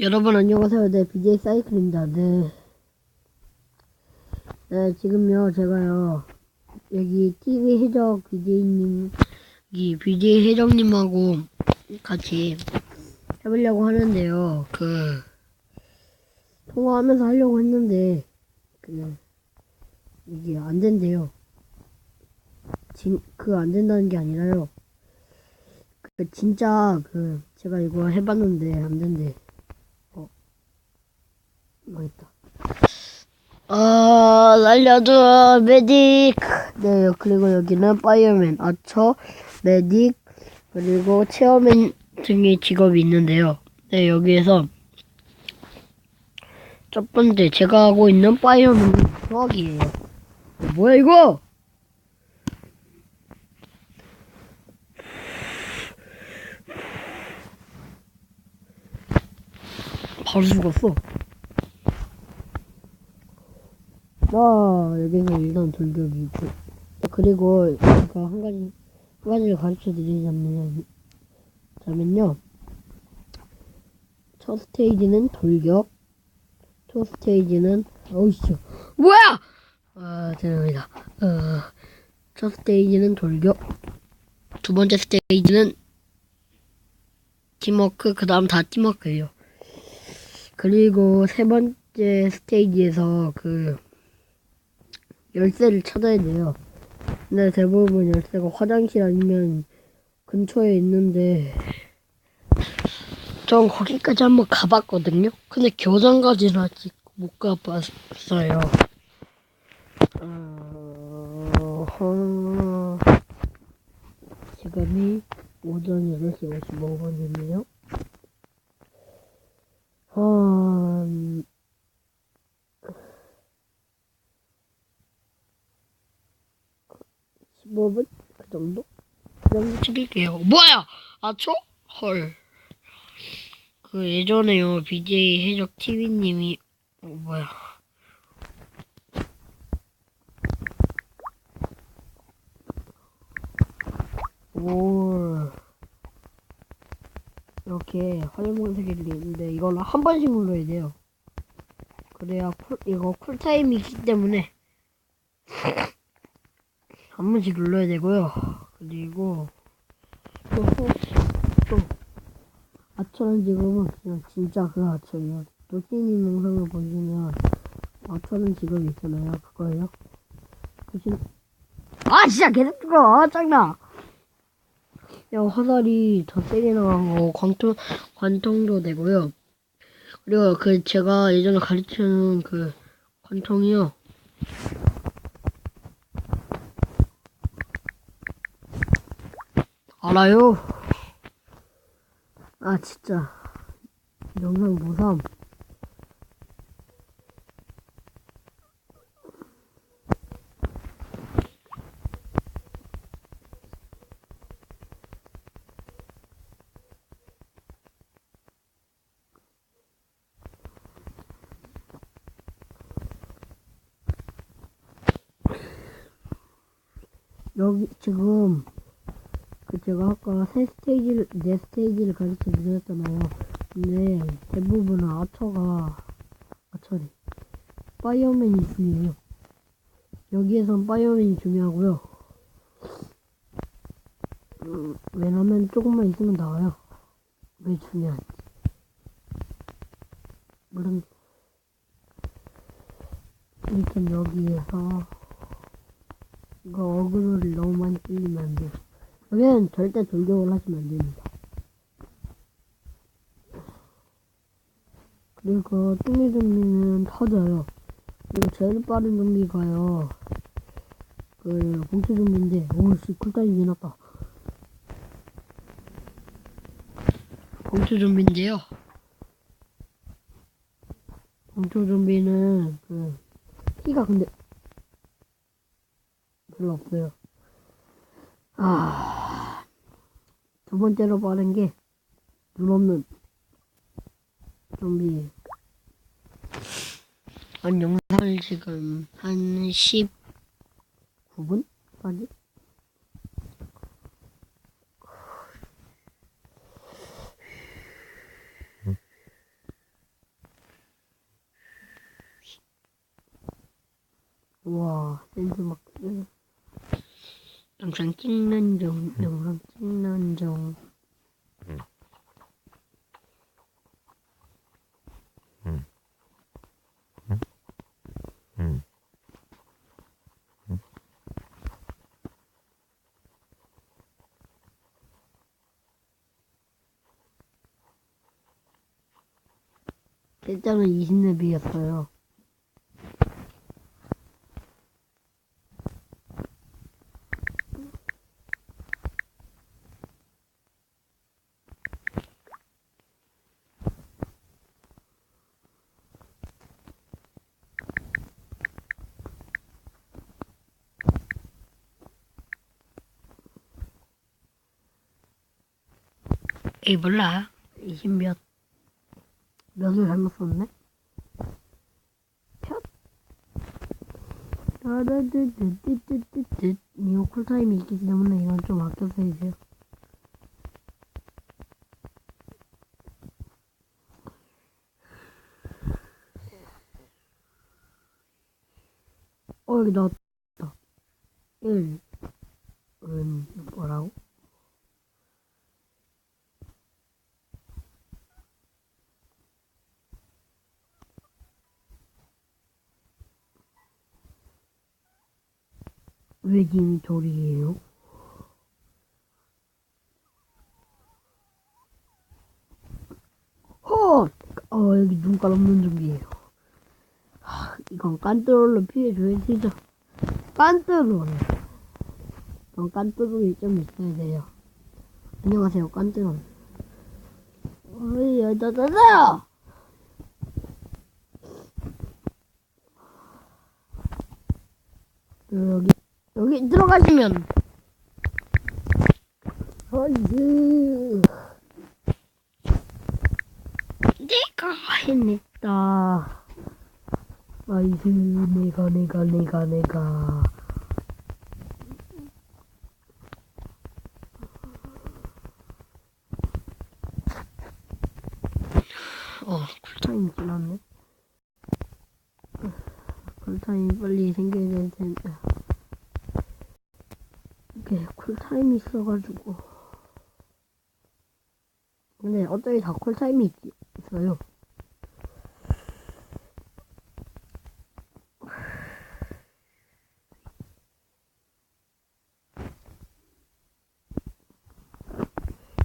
여러분 안녕하세요. 네, BJ 사이클입니다. 네. 네, 지금요, 제가요, 여기 TV 해적 BJ님, 이 BJ 해적님하고 같이 해보려고 하는데요. 그, 통화하면서 하려고 했는데, 그, 이게 안 된대요. 진, 그 안 된다는 게 아니라요. 그, 진짜, 그, 제가 이거 해봤는데 안 된대. 망했다. 아, 날려줘, 메딕. 네, 그리고 여기는 파이어맨, 아처, 메딕, 그리고 체어맨 등의 직업이 있는데요. 네, 여기에서 첫 번째 제가 하고 있는 파이어맨 수학이에요. 뭐야, 이거? 바로 죽었어. 아, 여기서 일단 돌격이 있고. 그리고 제가 한 가지, 한 가지를 가르쳐 드리자면, 자면요. 첫 스테이지는 돌격, 투 스테이지는, 어이씨, 뭐야! 아, 죄송합니다. 어, 첫 스테이지는 돌격, 두 번째 스테이지는 팀워크, 그 다음 다 팀워크예요. 그리고 세 번째 스테이지에서 그, 열쇠를 찾아야 돼요. 근데 대부분 열쇠가 화장실 아니면 근처에 있는데 전 거기까지 한번 가봤거든요. 근데 교장까지는 아직 못 가봤어요. 어... 지금이 오전 8시 55분이네요. 한 15분? 그 정도? 그 정도 찍을게요. 뭐야! 아초? 헐. 그 예전에요, BJ 해적 TV님이, 어, 뭐야. 오. 이렇게 화면색이 있는데, 이걸로 한 번씩 눌러야 돼요. 그래야 쿨, 이거 쿨타임이 있기 때문에. 한 번씩 눌러야 되고요. 그리고 또, 또, 또 아처는 지금은 그냥 진짜 그 아처예요. 도끼님 영상을 보시면 아처는 지금 있잖아요. 그거예요. 보신 아 진짜 계속 뜨거 짱나. 야 화살이 더 세게 나가고 관통 관통도 되고요. 그리고 그 제가 예전에 가르치는 그 관통이요. 알아요. 아 진짜 영상 보삼. 여기 지금 그 제가 아까 세 스테이지를 네 스테이지를 가르쳐 드렸잖아요. 근데 대부분은 아처가 아처래 파이어맨이 중요해요. 여기에선 파이어맨이 중요하고요. 음, 왜냐면 조금만 있으면 나와요. 왜 중요한지. 물론 일단 여기에서 이거 어그로를 너무 많이 끌리면 안 돼요. 여기는 절대 돌격을 하시면 안 됩니다. 그리고 뚱이 좀비는 터져요. 그리고 제일 빠른 좀비가요. 그 봉투 좀비인데 오씨 쿨타임 지났다. 봉투 좀비인데요. 봉투 좀비는 그 피가 근데 별로 없어요. 아, 두 번째로 빠른 게 눈 없는 좀비. 한 영상을 지금 한 19분? 아니? 와, 센스 막. 예. 영상 찍는 영, 영상 찍는 중. 음. 일단은 20렙이었어요. 에이 몰라. 20몇 몇을 잘못 썼네? 폈 따르르르르르르르 이거 쿨타임이 있기 때문에 이건 좀 아껴서 해주세요. 어 여기 나왔다. 1 은 뭐라고? 왜 님이 돌이에요? 헛! 어, 여기 눈깔 없는 좀비예요. 하, 이건 깐뚜롤로 피해줘야지죠. 깐뚜롤. 이건 깐뚜롤이 좀 있어야 돼요. 안녕하세요, 깐뚜롤. 어이, 여자다다! 여기 여기 들어가시면. 어이구 내가 해냈다. 아이스 내가 내가 내가 내가. 어 쿨타임 지났네. 쿨타임 빨리 생겨야 될 텐데 이게 쿨타임이 있어가지고. 근데 어차피 다 쿨타임이 있, 있어요?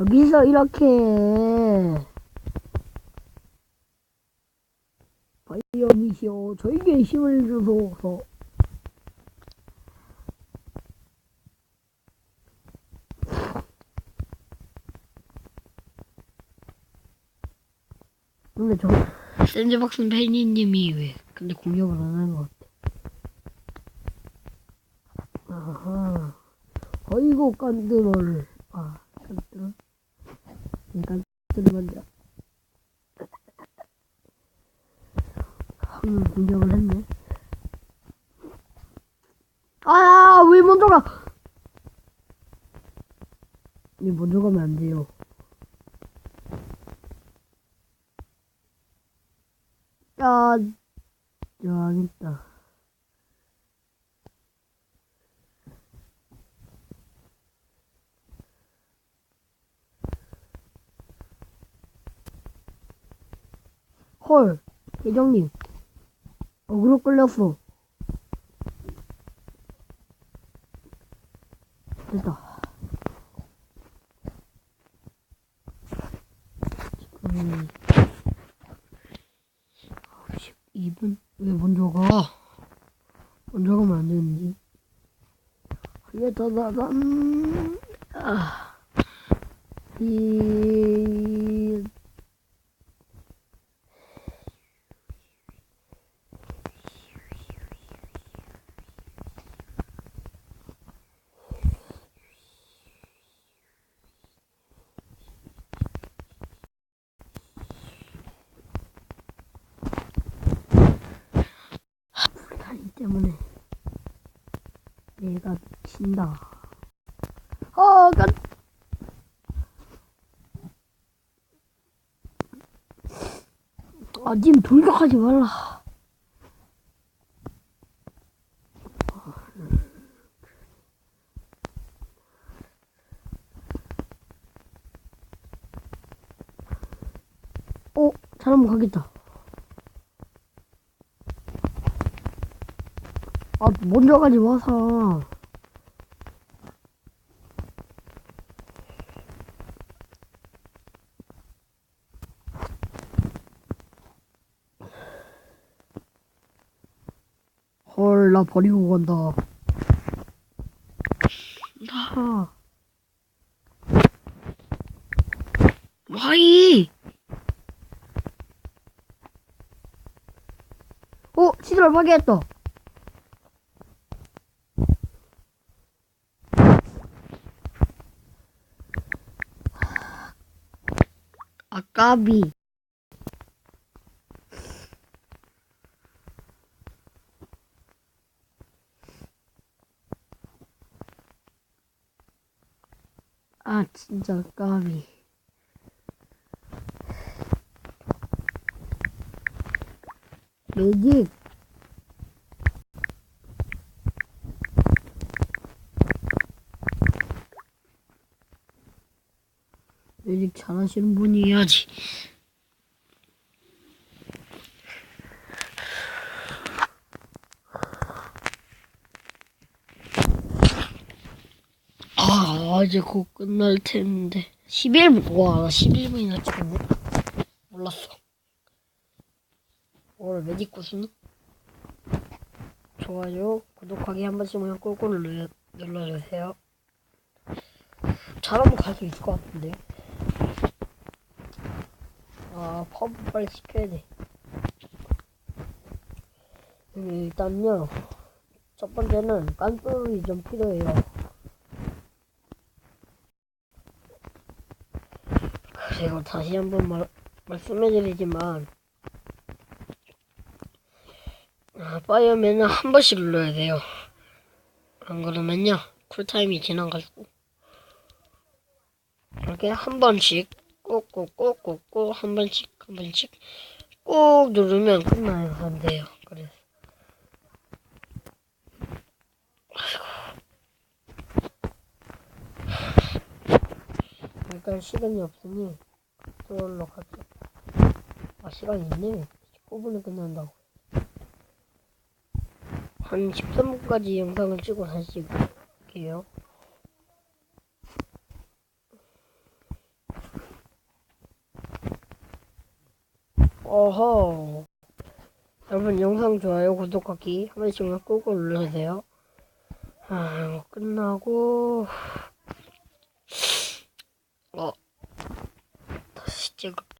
여기서 이렇게 바이오미시오 저에게 힘을 주소서 근데 저 샌드박스 팬이님이 왜 근데 공격을 안 하는 것 같아. 아하. 어이구 깐드롤 아 깐드롤 이 깐드롤 먼저 음, 공격을 했네. 아왜 먼저 가? 이 먼저 가면 안 돼요 야, 망했다. 헐, 회장님. 어그로 끌렸어. 됐다. 지금 12분? 왜 먼저 가? 먼저 가면 안 되는지. 그게 더 나가, 음, 아, 이, 타임 때문에 얘가 미친다. 아, 어, 간. 아, 님 돌격하지 말라. 어, 잘못 가겠다. 아, 먼저 가지 마서. 헐, 나 버리고 간다. 나. 와이! 어, 시드를 파괴했다. 아 까비. 아, 진짜 까비. 매직. 매직 잘하시는 분이 해야지. 아, 이제 곧 끝날 텐데. 11분, 와, 나 11분이나 찍었네. 몰랐어. 오늘 매직 구스는? 좋아요, 구독하기 한 번씩만 눌러, 눌러주세요. 잘하면 갈 수 있을 것 같은데. 아, 펌 빨리 시켜야 돼. 음, 일단요, 첫 번째는 깐돌이 좀 필요해요. 그리고 다시 한번 말, 말씀해드리지만, 아, 파이어맨은 한 번씩 눌러야 돼요. 안 그러면요, 쿨타임이 지나가지고. 이렇게 한 번씩, 꼭꼭꼭꼭꼭 한 번씩, 한 번씩 꼭 누르면 끝나요. 안 돼요. 그래서. 일단 시간이 없으니 그걸로 갈게요. 아 시간 있네. 19분에 끝난다고. 한 13분까지 영상을 찍고 다시 찍을게요. 어허. 여러분 영상 좋아요, 구독하기 한 번씩만 꾹꾹 눌러주세요. 아, 끝나고 어 다시 찍을